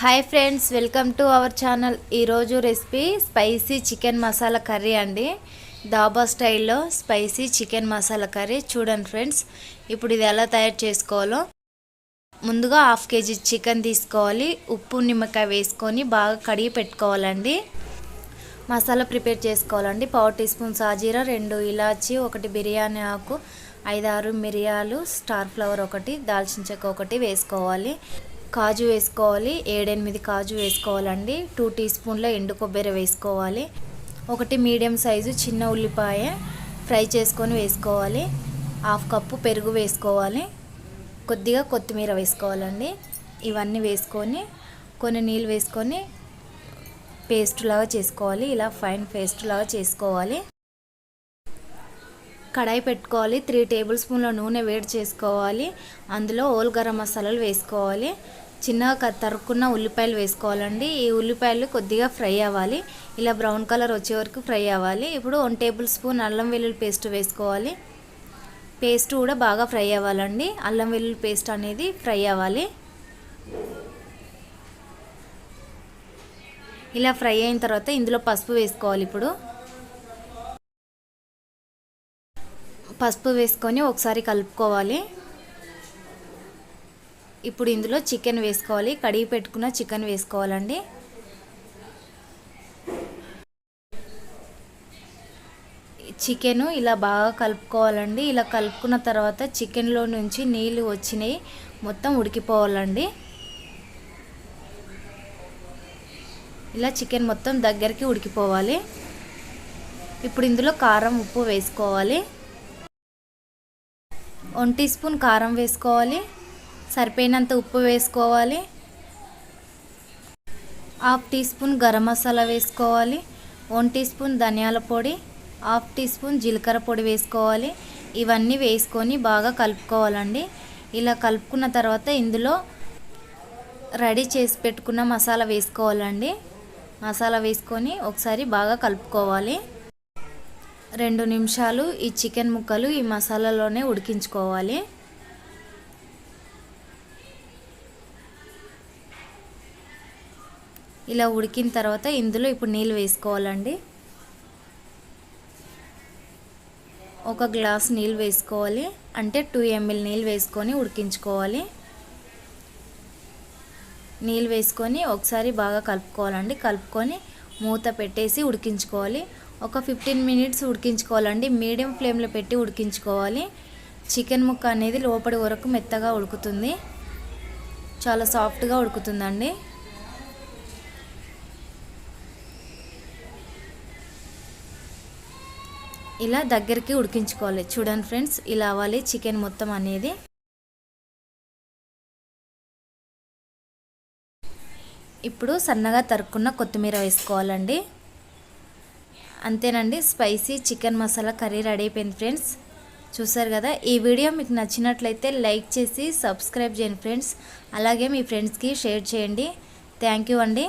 Hi friends welcome to our channel. ఈరోజు recipe spicy chicken masala curry అండి. దాబా స్టైల్లో spicy chicken masala curry. చూడండి friends ఇప్పుడు ఇది ఎలా తయారు చేసుకోవాలో. ముందుగా హాఫ్ కేజీ చికెన్ తీసుకోవాలి. ఉప్పు నిమ్మకాయ వేసుకొని బాగా కడిగి పెట్టుకోవాలండి. మసాలా ప్రిపేర్ చేసుకోవాలండి. పావు టీ స్పూన్ సాజీరా రెండు ఇలాచి ఒకటి బిర్యానీ ఆకు ఐదారు మిరియాలు స్టార్ ఫ్లవర్ ఒకటి దాల్చిన చెక్క ఒకటి వేసుకోవాలి. కాజు వేసుకోవాలి ఏడెనిమిది కాజు వేసుకోవాలండి. టూ టీ స్పూన్ల ఎండు కొబ్బరి వేసుకోవాలి. ఒకటి మీడియం సైజు చిన్న ఉల్లిపాయ ఫ్రై చేసుకొని వేసుకోవాలి. హాఫ్ కప్పు పెరుగు వేసుకోవాలి. కొద్దిగా కొత్తిమీర వేసుకోవాలండి. ఇవన్నీ వేసుకొని కొన్ని నీళ్ళు వేసుకొని పేస్ట్ లాగా చేసుకోవాలి. ఇలా ఫైన్ పేస్ట్ లాగా చేసుకోవాలి. కడాయి పెట్టుకోవాలి. త్రీ టేబుల్ స్పూన్ల నూనె వేడి చేసుకోవాలి. అందులో ఓల్ గరం మసాలాలు వేసుకోవాలి. చిన్నగా తరుక్కున్న ఉల్లిపాయలు వేసుకోవాలండి. ఈ ఉల్లిపాయలు కొద్దిగా ఫ్రై అవ్వాలి. ఇలా బ్రౌన్ కలర్ వచ్చే వరకు ఫ్రై అవ్వాలి. ఇప్పుడు వన్ టేబుల్ స్పూన్ అల్లం వెల్లుల్లి పేస్ట్ వేసుకోవాలి. పేస్ట్ కూడా బాగా ఫ్రై అవ్వాలండి. అల్లం వెల్లుల్లి పేస్ట్ అనేది ఫ్రై అవ్వాలి. ఇలా ఫ్రై అయిన తర్వాత ఇందులో పసుపు వేసుకోవాలి ఇప్పుడు. పసుపు వేసుకొని ఒకసారి కలుపుకోవాలి. ఇప్పుడు ఇందులో చికెన్ వేసుకోవాలి. కడిగి పెట్టుకున్న చికెన్ వేసుకోవాలండి. చికెను ఇలా బాగా కలుపుకోవాలండి. ఇలా కలుపుకున్న తర్వాత చికెన్లో నుంచి నీళ్ళు వచ్చినాయి. మొత్తం ఉడికిపోవాలండి. ఇలా చికెన్ మొత్తం దగ్గరికి ఉడికిపోవాలి. ఇప్పుడు ఇందులో కారం ఉప్పు వేసుకోవాలి. వన్ టీ స్పూన్ కారం వేసుకోవాలి. సరిపోయినంత ఉప్పు వేసుకోవాలి. Half teaspoon garam masala వేసుకోవాలి. వన్ టీ స్పూన్ ధనియాల పొడి హాఫ్ టీ స్పూన్ జీలకర్ర పొడి వేసుకోవాలి. ఇవన్నీ వేసుకొని బాగా కలుపుకోవాలండి. ఇలా కలుపుకున్న తర్వాత ఇందులో రెడీ చేసి పెట్టుకున్న మసాలా వేసుకోవాలండి. మసాలా వేసుకొని ఒకసారి బాగా కలుపుకోవాలి. రెండు నిమిషాలు ఈ చికెన్ ముక్కలు ఈ మసాలాలోనే ఉడికించుకోవాలి. ఇలా ఉడికిన తర్వాత ఇందులో ఇప్పుడు నీళ్ళు వేసుకోవాలండి. ఒక గ్లాస్ నీళ్ళు వేసుకోవాలి. అంటే టూ ఎంఎల్ నీళ్ళు వేసుకొని ఉడికించుకోవాలి. నీళ్ళు వేసుకొని ఒకసారి బాగా కలుపుకోవాలండి. కలుపుకొని మూత పెట్టేసి ఉడికించుకోవాలి. ఒక ఫిఫ్టీన్ మినిట్స్ ఉడికించుకోవాలండి. మీడియం ఫ్లేమ్లో పెట్టి ఉడికించుకోవాలి. చికెన్ ముక్క అనేది లోపలి వరకు మెత్తగా ఉడుకుతుంది. చాలా సాఫ్ట్గా ఉడుకుతుందండి. ఇలా దగ్గరికి ఉడికించుకోవాలి. చూడండి ఫ్రెండ్స్ ఇలా అవ్వాలి చికెన్ మొత్తం అనేది. ఇప్పుడు సన్నగా తరుక్కున్న కొత్తిమీర వేసుకోవాలండి. అంతేనండి spicy chicken masala curry ready అయిపోయింది ఫ్రెండ్స్. చూసారు కదా ఈ వీడియో మీకు నచ్చినట్లయితే లైక్ చేసి సబ్స్క్రైబ్ చేయండి ఫ్రెండ్స్. అలాగే మీ ఫ్రెండ్స్కి షేర్ చేయండి. థ్యాంక్ యూ అండి.